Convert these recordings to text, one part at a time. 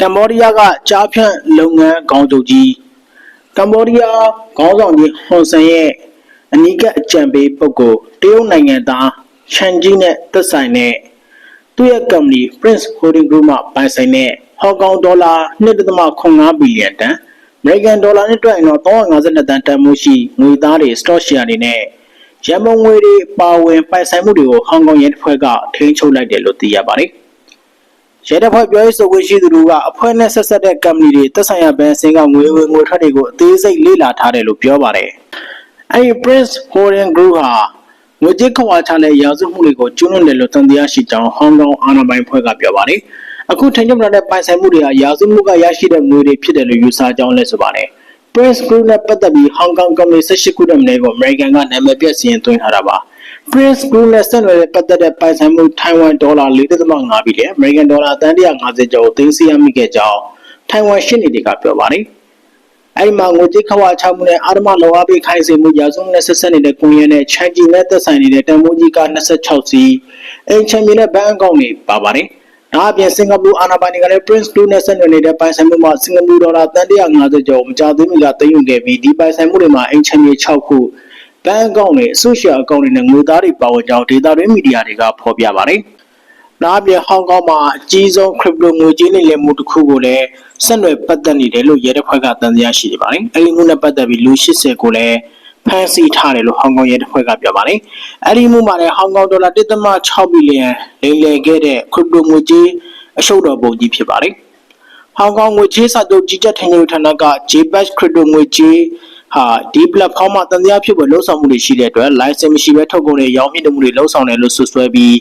ကမ္ဘောဒီးယားကကြားဖြန့်လုပ်ငန်းခေါင်းချုပ်ကြီးကမ္ဘောဒီးယားခေါင်းဆောင်ကြီးဟွန်ဆန်ရဲ့အနီးကပ်အကြံပေးပုဂ္ဂိုလ်တရုတ်နိုင်ငံသားချန်ကြီးနဲ့သက်ဆိုင်တဲ့သူ့ရဲ့ကုမ္ပဏီ Prince Holding Group မှပိုင်ဆိုင်တဲ့ဟောင်ကောင်ဒေါ်လာ1.5ဘီလီယံတန်အမေရိကန်ဒေါ်လာနဲ့တွက်ရင်တော့352တန်တန်မှုရှိငွေသားတွေ stock share တွေနဲ့ရန်ပုံငွေတွေပါဝင်ပိုင်ဆိုင်မှုတွေကိုဟောင်ကောင်ရဲတပ်ဖွဲ့ကထိန်းချုပ်လိုက်တယ်လို့သိရပါတယ်။ ရဲတပ်ဖွဲ့ပြောရေးဆိုခွင့်ရှိသူတို့ကအဖွဲ့နဲ့ဆက်ဆက်တဲ့ကမ္ပဏီတွေသက်ဆိုင်ရာဘဏ်စင်ကငွေဝင်ငွေထွက်တွေကိုအသေးစိတ်လေ့လာထားတယ်လို့ပြောပါတယ်။အဲဒီ Prince Holding Group ဟာငွေကြေးခွာချတဲ့ရာဇဝတ်မှုတွေကိုကျူးလွန်တယ်လို့တန်တရားရှိကြောင်းဟောင်ကောင်အာဏာပိုင်ဖွဲ့ကပြောပါတယ်။အခုထင်ကြုံလာတဲ့ပိုင်ဆိုင်မှုတွေဟာရာဇဝတ်မှုကရရှိတဲ့ငွေတွေဖြစ်တယ်လို့ယူဆကြောင်းလည်းဆိုပါတယ်။ Prince Group နဲ့ပတ်သက်ပြီးဟောင်ကောင်ကုမ္ပဏီ18ခုတည်းမင်းကိုအမေရိကန်ကနာမည်ပြည့်စီရင်သွင်းထားတာပါ။ Prince Group နဲ့ဆက်နွယ်တဲ့ပတ်သက်တဲ့ပိုင်ဆိုင်မှုထိုင်ဝမ်ဒေါ်လာ4.5ဘီလီယံအမေရိကန်ဒေါ်လာတန်150ကျော်ကိုသိမ်းဆည်းရမိခဲ့ကြောင်းထိုင်ဝမ်ရှင်းနေတွေကပြောပါတယ်။အဲဒီမှာငွေကြေးခဝါချမှုနဲ့အာရမလောအပိခိုင်းစေမှုရာဇဝတ်မှုနဲ့ဆက်ဆက်နေတဲ့ကွန်ရက်နဲ့ချန်ဂျီနဲ့သက်ဆိုင်နေတဲ့တန်ဖိုးကြီးက26စီအိမ်ချန်ဂျီနဲ့ဘဏ်အကောင့်တွေပါပါတယ်။ဒါအပြင်စင်ကာပူအာဏာပိုင်တွေကလည်း Prince Group နဲ့ဆက်နွယ်နေတဲ့ပိုင်ဆိုင်မှုမှာစင်ကာပူဒေါ်လာတန်150ကျော်မကြာသေးမီကသိမ်းယူခဲ့ပြီးဒီပိုင်ဆိုင်မှုတွေမှာအိမ်ချန်ဂျီ6ခု ဘဏ်အကောင့်တွေအဆိုရှယ်အကောင့်တွေနဲ့ငွေသားတွေပါဝင်ကြောင်းဒေတာတွင်းမီဒီယာတွေကဖော်ပြပါတယ်။ဒါအပြင်ဟောင်ကောင်မှာအကြီးဆုံး crypto ငွေကြေးလိမ်လည်မှုတစ်ခုကိုလည်းဆက်နွယ်ပတ်သက်နေတယ်လို့ရဲတပ်ဖွဲ့ကတန်တရားရှိနေပါတယ်။အဲဒီမှုနဲ့ပတ်သက်ပြီးလူ80ကိုလည်းဖမ်းဆီးထားတယ်လို့ဟောင်ကောင်ရဲတပ်ဖွဲ့ကပြောပါတယ်။အဲဒီမှုမှာလည်းဟောင်ကောင်ဒေါ်လာ1.6ဘီလီယံလိမ်လည်ခဲ့တဲ့ crypto ငွေကြေးအရှုပ်တော်ပုံကြီးဖြစ်ပါတယ်။ဟောင်ကောင်ငွေကြေးစာချုပ်ကြီးကြပ်ထင်ယူဌာနက JPEX Crypto ငွေကြေး ဟာဒီ platform မှာတန်တရားဖြစ်ပေါ်လှုပ်ဆောင်မှုတွေရှိတဲ့အတွက် license မရှိဘဲထုတ်ကုန်တွေရောင်းမြင့်မှုတွေလှုပ်ဆောင်တယ်လို့ဆွဆွဲပြီး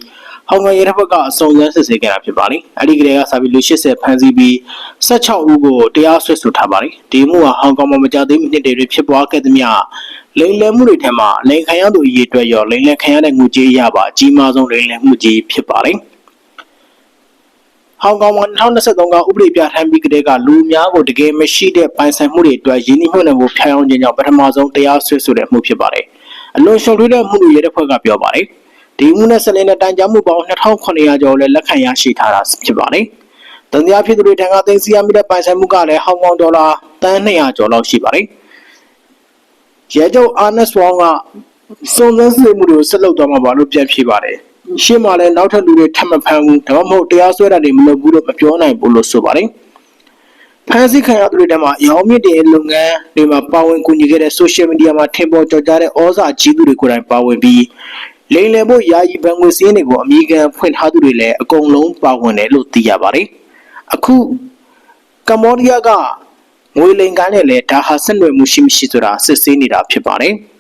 ဟောင်ကောင်ရဲတပ်ဖွဲ့ကအစုံစမ်းစစ်ဆေးခဲ့တာဖြစ်ပါတယ်။အဲဒီကလေးကစာပြီးလူ80ဖမ်းဆီးပြီး16ဦးကိုတရားစွဲဆိုထားပါတယ်။ဒီမှုဟာဟောင်ကောင်မှာမကြာသေးမီနှစ်တွေဖြစ်ပွားခဲ့သမျှလိမ်လည်မှုတွေထဲမှာလိမ်ခံရသူအရေးအတွက်ရောလိမ်လည်ခံရတဲ့ငွေကြေးရပါအကြီးမားဆုံးလိမ်လည်မှုကြီးဖြစ်ပါတယ်။ ဟောင်ကောင်မှာ2023ကဥပဒေပြဋ္ဌာန်းပြီးကတည်းကလူအများကိုတကယ်မရှိတဲ့ပိုင်ဆိုင်မှုတွေအတွက်ရင်းနှီးမြှုပ်နှံမှုဖျက်အောင်ခြင်းကြောင့်ပထမဆုံးတရားစွဲဆိုတဲ့မှုဖြစ်ပါတယ်။အလွန်ရှုပ်ထွေးတဲ့မှုတွေရဲတပ်ဖွဲ့ကပြောပါတယ်။ဒီမှုနဲ့ဆက်လင်းတဲ့တိုင်ကြားမှုပေါင်း2900ကျော်လည်းလက်ခံရရှိထားတာဖြစ်ပါတယ်။တန်တရားဖြစ်သူတွေထံကသိမ်းဆည်းရမိတဲ့ပိုင်ဆိုင်မှုကလည်းဟောင်ကောင်ဒေါ်လာတန်း200ကျော်လောက်ရှိပါတယ်။ရဲချုပ်အာနက်စ်ဝေါင်းကစုံစမ်းစစ်မှုတွေကိုဆက်လုပ်သွားမှာပါလို့ပြန်ဖြေပါတယ်။ ရှင်းမှာလည်းနောက်ထပ်လူတွေထပ်မဖမ်းဘူးဒါမှမဟုတ်တရားစွဲတာတွေမလုပ်ဘူးလို့မပြောနိုင်ဘူးလို့ဆိုပါတယ်။ဖမ်းဆီးခံရသူတွေထဲမှာရောင်းမြစ်တဲ့လုပ်ငန်းတွေမှာပါဝင်ကူညီခဲ့တဲ့ social media မှာထင်ပေါ်ကျော်ကြားတဲ့ဩဇာကြီးသူတွေကိုယ်တိုင်ပါဝင်ပြီးလိမ်လည်ဖို့ယာယီဘဏ်ငွေစည်းတွေကိုအမိခံဖွင့်ထားသူတွေလည်းအကုန်လုံးပါဝင်တယ်လို့သိရပါတယ်။အခုကမ္ဘောဒီးယားကငွေလိမ်ကန်းနဲ့လည်းဒါဟာဆက်နွယ်မှုရှိမရှိဆိုတာစစ်ဆေးနေတာဖြစ်ပါတယ်။